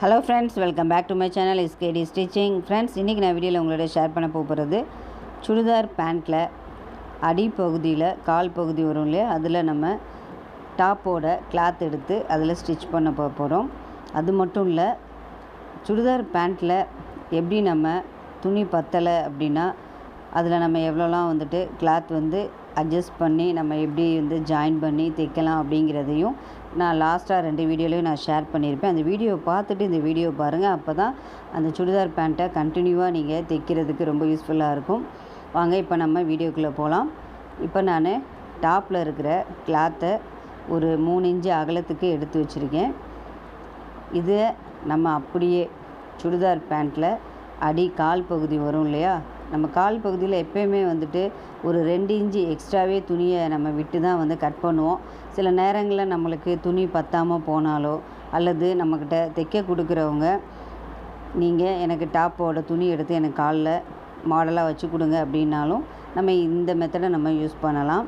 Hello friends welcome back to my channel SKT stitching friends இன்றைக்கி நான் வீடியோவில் உங்களோட ஷேர் பண்ண போகிறது சுடிதார் பேண்ட்டில் அடிப்பகுதியில் கால் பகுதி வரும் இல்லையா? அதில் நம்ம டாப்போட கிளாத் எடுத்து அதில் ஸ்டிச் பண்ண போக போகிறோம் அது மட்டும் இல்லை சுடிதார் பேண்ட்டில் எப்படி நம்ம துணி பத்தலை அப்படின்னா அதில் நம்ம எவ்வளோலாம் வந்துட்டு கிளாத் வந்து அட்ஜஸ்ட் பண்ணி நம்ம எப்படி வந்து ஜாயின் பண்ணி தைக்கலாம் அப்படிங்கிறதையும் நான் லாஸ்ட்டாக ரெண்டு வீடியோலையும் நான் ஷேர் பண்ணியிருப்பேன். அந்த வீடியோ பார்த்துட்டு இந்த வீடியோ பாருங்கள் அப்போ தான் அந்த சுடிதார் பேண்ட்டை கண்டினியூவாக நீங்கள் தைக்கிறதுக்கு ரொம்ப யூஸ்ஃபுல்லாக இருக்கும். வாங்க இப்போ நம்ம வீடியோக்குள்ளே போகலாம் இப்போ நான் டாப்பில் இருக்கிற கிளாத்தை ஒரு மூணு இன்ச்சு அகலத்துக்கு எடுத்து வச்சுருக்கேன். இதை நம்ம அப்படியே சுடிதார் பேண்ட்டில் அடி கால் பகுதி வரும் இல்லையா? நம்ம கால் பகுதியில் எப்போயுமே வந்துட்டு ஒரு ரெண்டு இன்ச்சு எக்ஸ்ட்ராவே துணியை நம்ம விட்டு தான் வந்து கட் பண்ணுவோம். சில நேரங்களில் நம்மளுக்கு துணி பத்தாமல் போனாலோ அல்லது நம்மக்கிட்ட தைக்க கொடுக்குறவங்க நீங்கள் எனக்கு டாப்போட துணி எடுத்து எனக்கு காலில் மாடலாக வச்சு கொடுங்க அப்படின்னாலும் நம்ம இந்த மெத்தடை நம்ம யூஸ் பண்ணலாம்.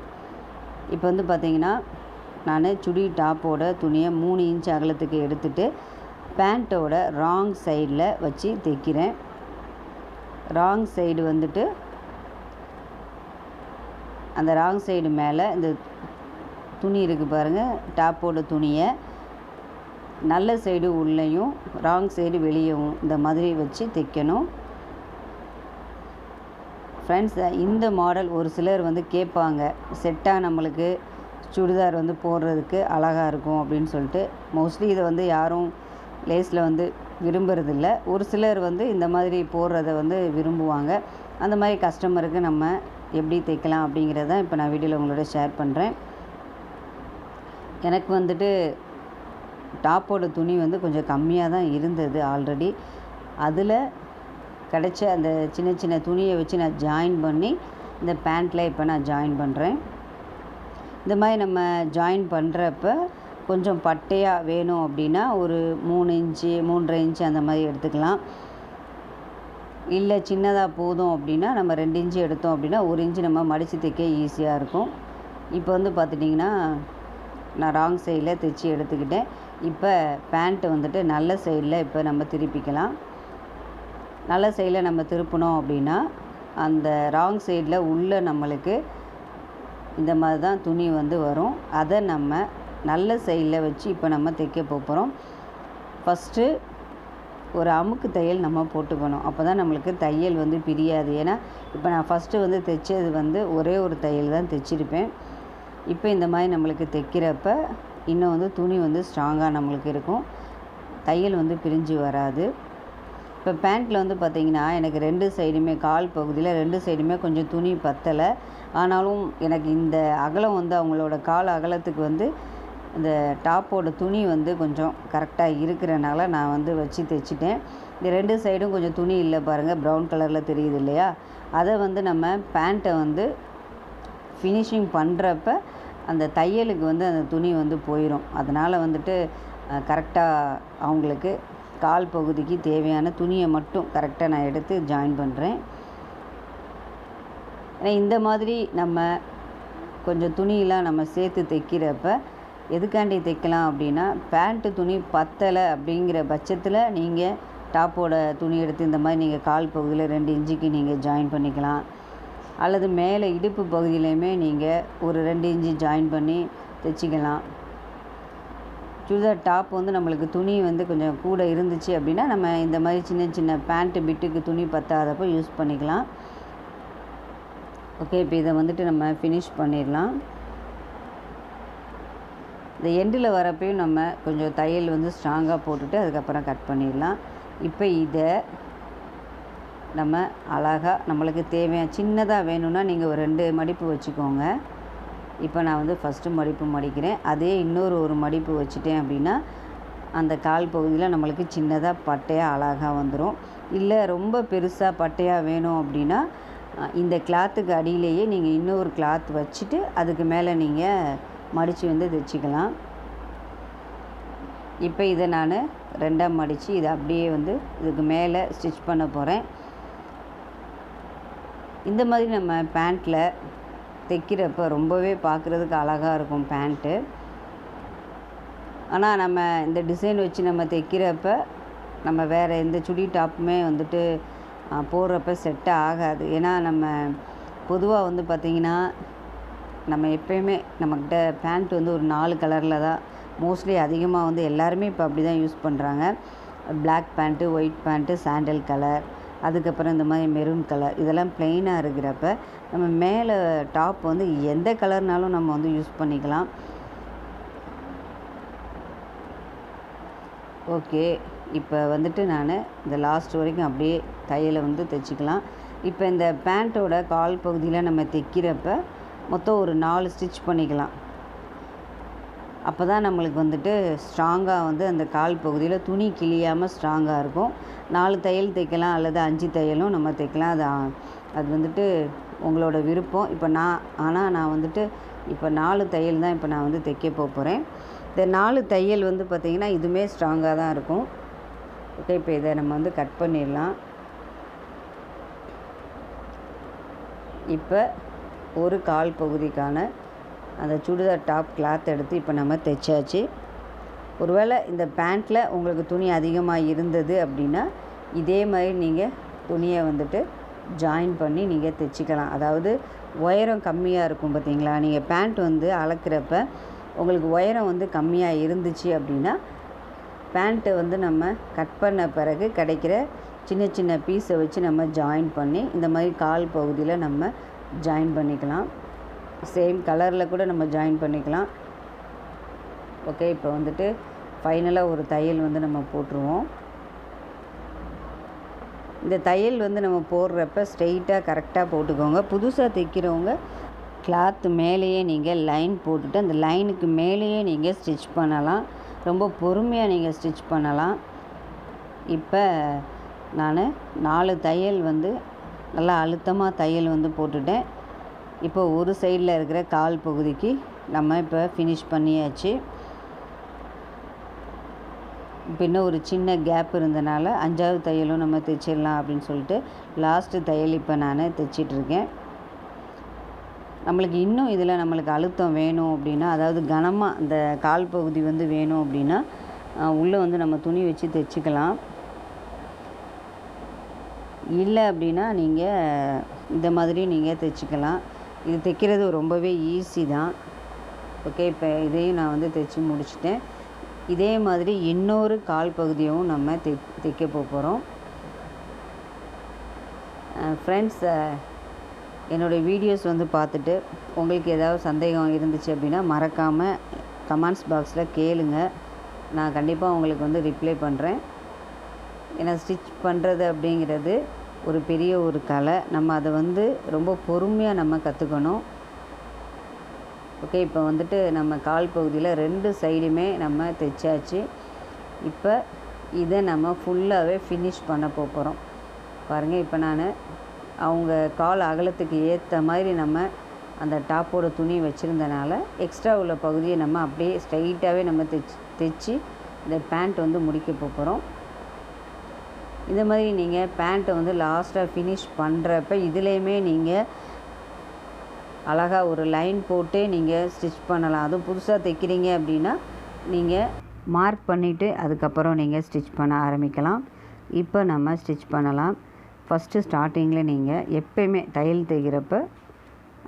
இப்போ வந்து பார்த்திங்கன்னா நான் சுடி டாப்போட துணியை மூணு இன்ச் அகலத்துக்கு எடுத்துகிட்டு பேண்ட்டோட ராங் சைடில் வச்சு தைக்கிறேன். ராங் சைடு வந்துட்டு அந்த ராங் சைடு மேலே இந்த துணி இருக்குது பாருங்கள் டாப்போட துணியை நல்ல சைடு உள்ளேயும் ராங் சைடு வெளியவும் இந்த மாதிரி வச்சு தைக்கணும். ஃப்ரெண்ட்ஸ் இந்த மாடல் ஒரு சிலர் வந்து கேட்பாங்க செட்டாக நம்மளுக்கு சுடிதார் வந்து போடுறதுக்கு அழகாக இருக்கும் அப்படின்னு சொல்லிட்டு. மோஸ்ட்லி இதை வந்து யாரும் லேஸில் வந்து விரும்புறதில்ல. ஒரு சிலர் வந்து இந்த மாதிரி போடுறத வந்து விரும்புவாங்க. அந்த மாதிரி கஸ்டமருக்கு நம்ம எப்படி தைக்கலாம் அப்படிங்கிறத இப்போ நான் வீடியோவில் உங்களோட ஷேர் பண்ணுறேன் எனக்கு வந்துட்டு டாப்போட துணி வந்து கொஞ்சம் கம்மியாக தான் இருந்தது ஆல்ரெடி அதில் கிடைச்ச அந்த சின்ன சின்ன துணியை வச்சு நான் ஜாயின் பண்ணி இந்த பேண்ட்டில் இப்போ நான் ஜாயின் பண்ணுறேன் இந்த மாதிரி நம்ம ஜாயின் பண்ணுறப்ப கொஞ்சம் பட்டையாக வேணும் அப்படின்னா ஒரு மூணு இன்ச்சு மூன்றரை இன்ச்சு அந்த மாதிரி எடுத்துக்கலாம். இல்லை சின்னதாக போதும் அப்படின்னா நம்ம ரெண்டு இன்ச்சு எடுத்தோம் அப்படின்னா ஒரு இன்ச்சு நம்ம மடித்து தைக்க ஈஸியாக இருக்கும். இப்போ வந்து பார்த்துட்டிங்கன்னா நான் ராங் சைடில் தைச்சி எடுத்துக்கிட்டேன். இப்போ பேண்ட்டு வந்துட்டு நல்ல சைடில் இப்போ நம்ம திருப்பிக்கலாம். நல்ல சைடில் நம்ம திருப்பினோம் அப்படின்னா அந்த ராங் சைடில் உள்ள நம்மளுக்கு இந்த மாதிரி தான் துணி வந்து வரும். அதை நம்ம நல்ல சைடில் வச்சு இப்போ நம்ம தைக்க போகிறோம் ஃபஸ்ட்டு ஒரு அமுக்கு தையல் நம்ம போட்டுக்கணும். அப்போ தான் நம்மளுக்கு தையல் வந்து பிரியாது. ஏன்னா இப்போ நான் ஃபஸ்ட்டு வந்து தைச்சது வந்து ஒரே ஒரு தையல் தான் தைச்சிருப்பேன். இப்போ இந்த மாதிரி நம்மளுக்கு தைக்கிறப்ப இன்னும் வந்து துணி வந்து ஸ்ட்ராங்காக நம்மளுக்கு இருக்கும். தையல் வந்து பிரிஞ்சு வராது. இப்போ பேண்ட்டில் வந்து பார்த்திங்கன்னா எனக்கு ரெண்டு சைடுமே கால் பகுதியில் ரெண்டு சைடுமே கொஞ்சம் துணி பத்தலை. ஆனாலும் எனக்கு இந்த அகலம் வந்து அவங்களோட கால் அகலத்துக்கு வந்து இந்த டாப்போட துணி வந்து கொஞ்சம் கரெக்டாக இருக்கிறனால நான் வந்து வச்சு தைச்சிட்டேன். இந்த ரெண்டு சைடும் கொஞ்சம் துணி இல்லை பாருங்கள் ப்ரௌன் கலரில் தெரியுது இல்லையா? அதை வந்து நம்ம பேண்ட்டை வந்து ஃபினிஷிங் பண்ணுறப்ப அந்த தையலுக்கு வந்து அந்த துணி வந்து போயிடும் அதனால் வந்துட்டு கரெக்டாக அவங்களுக்கு கால் பகுதிக்கு தேவையான துணியை மட்டும் கரெக்டாக நான் எடுத்து ஜாயின் பண்ணுறேன் ஏன்னா இந்த மாதிரி நம்ம கொஞ்சம் துணியெலாம் நம்ம சேர்த்து தைக்கிறப்ப எதுக்காண்டி தைக்கலாம் அப்படின்னா பேண்ட்டு துணி பத்தலை அப்படிங்கிற பட்சத்தில் நீங்கள் டாப்போட துணி எடுத்து இந்த மாதிரி நீங்கள் கால் பகுதியில் ரெண்டு இன்ச்சுக்கு நீங்கள் ஜாயின் பண்ணிக்கலாம். அல்லது மேலே இடுப்பு பகுதியிலையுமே நீங்கள் ஒரு ரெண்டு இன்ச்சு ஜாயின் பண்ணி தைச்சிக்கலாம். சுடிதார் டாப் வந்து நம்மளுக்கு துணி வந்து கொஞ்சம் கூட இருந்துச்சு அப்படின்னா நம்ம இந்த மாதிரி சின்ன சின்ன பேண்ட்டு பிட்டுக்கு துணி பத்தாதப்போ யூஸ் பண்ணிக்கலாம். ஓகே இப்போ இதை வந்துட்டு நம்ம ஃபினிஷ் பண்ணிடலாம். இந்த எண்டில் வரப்பையும் நம்ம கொஞ்சம் தையல் வந்து ஸ்ட்ராங்காக போட்டுட்டு அதுக்கப்புறம் கட் பண்ணிடலாம். இப்போ இதை நம்ம அழகாக நம்மளுக்கு தேவையான சின்னதாக வேணும்னா நீங்கள் ஒரு ரெண்டு மடிப்பு வச்சுக்கோங்க. இப்போ நான் வந்து ஃபஸ்ட்டு மடிப்பு மடிக்கிறேன். அதே இன்னொரு ஒரு மடிப்பு வச்சுட்டேன் அப்படின்னா அந்த கால் பகுதியில் நம்மளுக்கு சின்னதாக பட்டையாக அழகாக வந்துடும் இல்லை ரொம்ப பெருசாக பட்டையாக வேணும் அப்படின்னா இந்த கிளாத்துக்கு அடியிலேயே நீங்கள் இன்னொரு கிளாத் வச்சுட்டு அதுக்கு மேலே நீங்கள் மடித்து வந்து தைச்சிக்கலாம் இப்போ இதை நான் ரெண்டாக மடித்து இதை அப்படியே வந்து இதுக்கு மேலே ஸ்டிச் பண்ண போகிறேன் இந்த மாதிரி நம்ம பேண்ட்டில் தைக்கிறப்ப ரொம்பவே பார்க்குறதுக்கு அழகாக இருக்கும் பேண்ட்டு ஆனால் நம்ம இந்த டிசைன் வச்சு நம்ம தைக்கிறப்ப நம்ம வேறு எந்த சுடி டாப்புமே வந்துட்டு போடுறப்ப செட் ஆகாது. ஏன்னா நம்ம பொதுவாக வந்து பார்த்திங்கன்னா நம்ம எப்பயுமே நம்மக்கிட்ட பேண்ட் வந்து ஒரு நாலு கலரில் தான் மோஸ்ட்லி அதிகமாக வந்து எல்லாருமே இப்போ அப்படி தான் யூஸ் பண்ணுறாங்க black pant white pant sandal colour அதுக்கப்புறம் இந்த மாதிரி மெரூன் கலர் இதெல்லாம் ப்ளெயினாக இருக்கிறப்ப நம்ம மேலே டாப் வந்து எந்த கலர்னாலும் நம்ம வந்து யூஸ் பண்ணிக்கலாம். ஓகே இப்போ வந்துட்டு நான் இந்த லாஸ்ட் வரைக்கும் அப்படியே தையலை வந்து தைச்சிக்கலாம். இப்போ இந்த பேண்ட்டோட கால் பகுதியில் நம்ம தைக்கிறப்ப மொத்தம் ஒரு நாலு ஸ்டிச் பண்ணிக்கலாம். அப்போ தான் நம்மளுக்கு வந்துட்டு ஸ்ட்ராங்காக வந்து அந்த கால் பகுதியில் துணி கிழியாமல் ஸ்ட்ராங்காக இருக்கும். நாலு தையல் தைக்கலாம் அல்லது அஞ்சு தையலும் நம்ம தைக்கலாம். அது அது வந்துட்டு உங்களோட விருப்பம். இப்போ நான் ஆனால் நான் வந்துட்டு இப்போ நாலு தையல் தான் இப்போ நான் வந்து தைக்க போக போகிறேன் இந்த நாலு தையல் வந்து பார்த்திங்கன்னா இதுவுமே ஸ்ட்ராங்காக தான் இருக்கும். ஓகே இப்போ இதை நம்ம வந்து கட் பண்ணிடலாம். இப்போ ஒரு கால் பகுதிக்கான அந்த சுடிதார் டாப் கிளாத் எடுத்து இப்போ நம்ம தைச்சாச்சு. ஒருவேளை இந்த பேண்ட்டில் உங்களுக்கு துணி அதிகமாக இருந்தது அப்படின்னா இதே மாதிரி நீங்கள் துணியை வந்துட்டு ஜாயின் பண்ணி நீங்கள் தைச்சிக்கலாம். அதாவது உயரம் கம்மியாக இருக்கும் பார்த்தீங்களா நீங்கள் பேண்ட் வந்து அளக்கிறப்ப உங்களுக்கு உயரம் வந்து கம்மியாக இருந்துச்சு அப்படின்னா பேண்ட்டை வந்து நம்ம கட் பண்ண பிறகு கிடைக்கிற சின்ன சின்ன பீஸை வச்சு நம்ம ஜாயின் பண்ணி இந்த மாதிரி கால் பகுதியில் நம்ம ஜாயின் பண்ணிக்கலாம். சேம் கலரில் கூட நம்ம ஜாயின் பண்ணிக்கலாம். ஓகே இப்போ வந்துட்டு ஃபைனலாக ஒரு தையல் வந்து நம்ம போட்டுருவோம். இந்த தையல் வந்து நம்ம போடுறப்ப ஸ்ட்ரெயிட்டாக கரெக்டாக போட்டுக்கோங்க. புதுசாக தைக்கிறவங்க கிளாத் மேலேயே நீங்கள் லைன் போட்டுட்டு அந்த லைனுக்கு மேலேயே நீங்கள் ஸ்டிச் பண்ணலாம். ரொம்ப பொறுமையாக நீங்கள் ஸ்டிச் பண்ணலாம். இப்போ நான் நாலு தையல் வந்து நல்லா அழுத்தமாக தையல் வந்து போட்டுட்டேன். இப்போ ஒரு சைடில் இருக்கிற கால் பகுதிக்கு நம்ம இப்போ ஃபினிஷ் பண்ணியாச்சு. பின்ன ஒரு சின்ன கேப் இருந்தனால அஞ்சாவது தையலும் நம்ம தைச்சிடலாம் அப்படின்னு சொல்லிட்டு லாஸ்ட்டு தையல் இப்போ நான் தைச்சிட்ருக்கேன் நம்மளுக்கு இன்னும் இதில் நம்மளுக்கு அழுத்தம் வேணும் அப்படின்னா அதாவது கனமாக அந்த கால் பகுதி வந்து வேணும் அப்படின்னா உள்ளே வந்து நம்ம துணி வச்சு தைச்சிக்கலாம். இல்லை அப்படின்னா நீங்கள் இந்த மாதிரி நீங்கள் தைச்சிக்கலாம். இது தைக்கிறது ரொம்பவே ஈஸி தான். ஓகே இப்போ இதையும் நான் வந்து தைச்சி முடிச்சிட்டேன். இதே மாதிரி இன்னொரு கால் பகுதியும் நம்ம தை தைக்க போகிறோம். ஃப்ரெண்ட்ஸ் என்னோடய வீடியோஸ் வந்து பார்த்துட்டு உங்களுக்கு ஏதாவது சந்தேகம் இருந்துச்சு அப்படின்னா மறக்காமல் கமெண்ட்ஸ் பாக்ஸில் கேளுங்க. நான் கண்டிப்பாக உங்களுக்கு வந்து ரிப்ளை பண்ணுறேன் ஏன்னா ஸ்டிச் பண்ணுறது அப்படிங்கிறது ஒரு பெரிய ஒரு கலை. நம்ம அதை வந்து ரொம்ப பொறுமையாக நம்ம கற்றுக்கணும் ஓகே இப்போ வந்துட்டு நம்ம கால் பகுதியில் ரெண்டு சைடுமே நம்ம தைச்சாச்சு. இப்போ இதை நம்ம ஃபுல்லாகவே ஃபினிஷ் பண்ண போகிறோம் பாருங்கள் இப்போ நான் அவங்க கால் அகலத்துக்கு ஏற்ற மாதிரி நம்ம அந்த டாப்போட துணி வச்சுருந்தனால எக்ஸ்ட்ரா உள்ள பகுதியை நம்ம அப்படியே ஸ்ட்ரைட்டாகவே நம்ம தைச்சி தைச்சி இந்த பேண்ட் வந்து முடிக்க போகிறோம் இந்த மாதிரி நீங்கள் பேண்ட்டை வந்து லாஸ்ட்டாக ஃபினிஷ் பண்ணுறப்ப இதுலேயுமே நீங்கள் அழகாக ஒரு லைன் போட்டு நீங்கள் ஸ்டிச் பண்ணலாம். அதுவும் புதுசாக தைக்கிறீங்க அப்படின்னா நீங்கள் மார்க் பண்ணிவிட்டு அதுக்கப்புறம் நீங்கள் ஸ்டிச் பண்ண ஆரம்பிக்கலாம். இப்போ நம்ம ஸ்டிச் பண்ணலாம். ஃபஸ்ட்டு ஸ்டார்டிங்கில் நீங்கள் எப்பயுமே தையல் தைக்கிறப்ப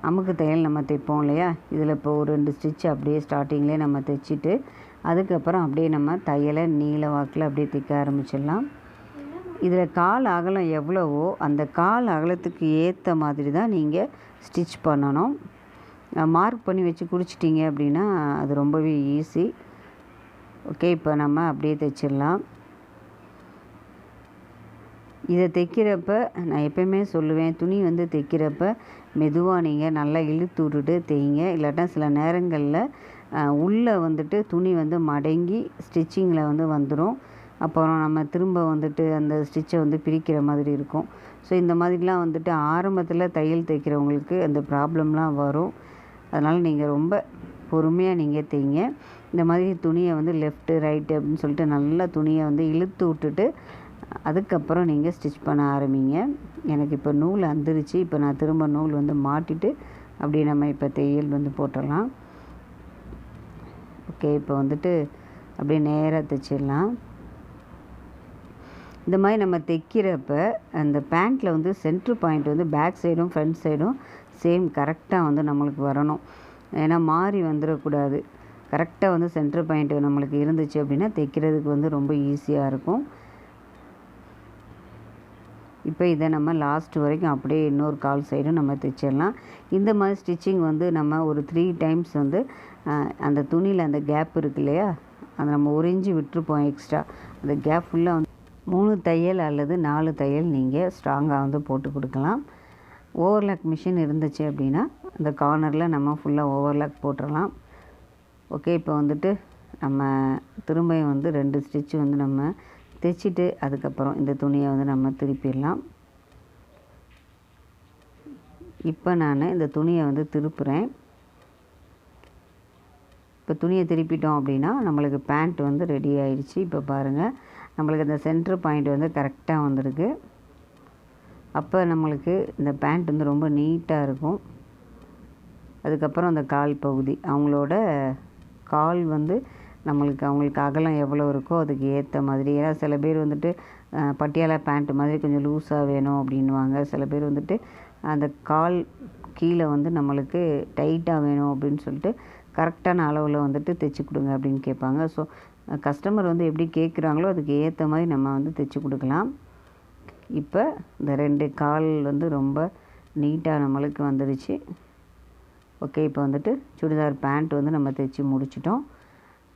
அமுக்கு தையல் நம்ம தைப்போம் இல்லையா? இதில் இப்போ ஒரு ரெண்டு ஸ்டிச் அப்படியே ஸ்டார்டிங்லேயே நம்ம தைச்சிட்டு அதுக்கப்புறம் அப்படியே நம்ம தையலை நீல வாக்கில் அப்படியே தைக்க ஆரம்பிச்சிடலாம். இதில் கால் அகலம் எவ்வளவோ அந்த கால் அகலத்துக்கு ஏற்ற மாதிரி தான் நீங்கள் ஸ்டிச் பண்ணணும். மார்க் பண்ணி வச்சு குறிச்சிட்டிங்க அப்படின்னா அது ரொம்பவே ஈஸி ஓகே இப்போ நம்ம அப்படியே தைச்சிடலாம். இதை தைக்கிறப்ப நான் எப்பயுமே சொல்லுவேன் துணி வந்து தைக்கிறப்ப மெதுவாக நீங்கள் நல்லா இழுத்து விட்டுட்டு தைங்க. இல்லாட்டா சில நேரங்களில் உள்ளே வந்துட்டு துணி வந்து மடங்கி ஸ்டிச்சிங்கில் வந்து வந்துடும் அப்புறம் நம்ம திரும்ப வந்துட்டு அந்த ஸ்டிச்சை வந்து பிரிக்கிற மாதிரி இருக்கும். ஸோ இந்த மாதிரிலாம் வந்துட்டு ஆரம்பத்தில் தையல் தைக்கிறவங்களுக்கு அந்த ப்ராப்ளம்லாம் வரும். அதனால் நீங்கள் ரொம்ப பொறுமையாக நீங்கள் தைங்க. இந்த மாதிரி துணியை வந்து லெஃப்ட்டு ரைட்டு அப்படின்னு சொல்லிட்டு நல்லா துணியை வந்து இழுத்து விட்டுட்டு அதுக்கப்புறம் நீங்கள் ஸ்டிச் பண்ண ஆரம்பிங்க. எனக்கு இப்போ நூல் அந்துருச்சு. இப்போ நான் திரும்ப நூல் வந்து மாட்டிட்டு அப்படியே நம்ம இப்போ தையல் வந்து போட்டுடலாம். ஓகே இப்போ வந்துட்டு அப்படியே நேராக தைச்சிடலாம். இந்த மாதிரி நம்ம தைக்கிறப்ப அந்த பேண்ட்டில் வந்து சென்ட்ரு பாயிண்ட் வந்து பேக் சைடும் ஃப்ரண்ட் சைடும் சேம் கரெக்டாக வந்து நம்மளுக்கு வரணும். ஏன்னா மாறி வந்துடக்கூடாது கரெக்டாக வந்து சென்ட்ரு பாயிண்ட் நம்மளுக்கு இருந்துச்சு அப்படின்னா தைக்கிறதுக்கு வந்து ரொம்ப ஈஸியாக இருக்கும். இப்போ இதை நம்ம லாஸ்ட் வரைக்கும் அப்படியே இன்னொரு கால் சைடும் நம்ம தைச்சிடலாம். இந்த மாதிரி ஸ்டிச்சிங் வந்து நம்ம ஒரு த்ரீ டைம்ஸ் வந்து அந்த துணியில் அந்த கேப் இருக்கு இல்லையா? அதை நம்ம உறிஞ்சி விட்டுருப்போம் எக்ஸ்ட்ரா அந்த கேப் ஃபுல்லாக வந்து மூணு தையல் அல்லது நாலு தையல் நீங்கள் ஸ்ட்ராங்காக வந்து போட்டு கொடுக்கலாம். ஓவர்லாக் மிஷின் இருந்துச்சு அப்படின்னா அந்த கார்னரில் நம்ம ஃபுல்லாக ஓவர்லாக் போட்டுடலாம் ஓகே இப்போ வந்துட்டு நம்ம திரும்பியும் வந்து ரெண்டு ஸ்டிச்சு வந்து நம்ம தைச்சிட்டு அதுக்கப்புறம் இந்த துணியை வந்து நம்ம திருப்பிடலாம். இப்போ நான் இந்த துணியை வந்து திருப்புறேன். இப்போ துணியை திருப்பிட்டோம் அப்படின்னா நம்மளுக்கு பேண்ட் வந்து ரெடி ஆயிடுச்சு. இப்போ பாருங்கள் நம்மளுக்கு அந்த சென்ட்ரு பாயிண்ட் வந்து கரெக்டாக வந்திருக்கு. அப்போ நம்மளுக்கு இந்த பேண்ட் வந்து ரொம்ப நீட்டாக இருக்கும். அதுக்கப்புறம் அந்த கால் பகுதி அவங்களோட கால் வந்து நம்மளுக்கு அவங்களுக்கு அகலம் எவ்வளோ இருக்கோ அதுக்கு ஏற்ற மாதிரி. ஏன்னா சில பேர் வந்துட்டு பட்டியாலா பேண்ட் மாதிரி கொஞ்சம் லூஸாக வேணும் அப்படின்வாங்க சில பேர் வந்துட்டு அந்த கால் கீழே வந்து நம்மளுக்கு டைட்டாக வேணும் அப்படின்னு சொல்லிட்டு கரெக்டான அளவில் வந்துட்டு தைச்சி கொடுங்க அப்படின்னு கேட்பாங்க. ஸோ கஸ்டமர் வந்து எப்படி கேட்குறாங்களோ அதுக்கு ஏற்ற மாதிரி நம்ம வந்து தைச்சி கொடுக்கலாம். இப்போ இந்த ரெண்டு கால் வந்து ரொம்ப நீட்டாக நம்மளுக்கு வந்துடுச்சு. ஓகே இப்போ வந்துட்டு சுடிதார் பேண்ட் வந்து நம்ம தைச்சி முடிச்சிட்டோம்.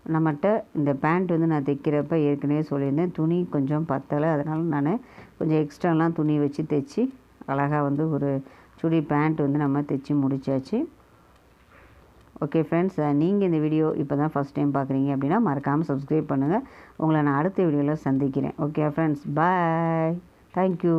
நம்மகிட்ட இந்த பேண்ட் வந்து நான் தைக்கிறப்ப ஏற்கனவே சொல்லியிருந்தேன் துணி கொஞ்சம் பத்தலை அதனால் நான் கொஞ்சம் எக்ஸ்ட்ராலாம் துணி வச்சு தைச்சி அழகாக வந்து ஒரு சுடி பேண்ட் வந்து நம்ம தைச்சி முடித்தாச்சு ஓகே ஃப்ரெண்ட்ஸ் நீங்கள் இந்த வீடியோ இப்போ தான் ஃபஸ்ட் டைம் பார்க்குறீங்க அப்படின்னா மறக்காமல் சப்ஸ்கிரைப் பண்ணுங்கள் உங்களை நான் அடுத்த வீடியோவில் சந்திக்கிறேன். Okay friends bye thank you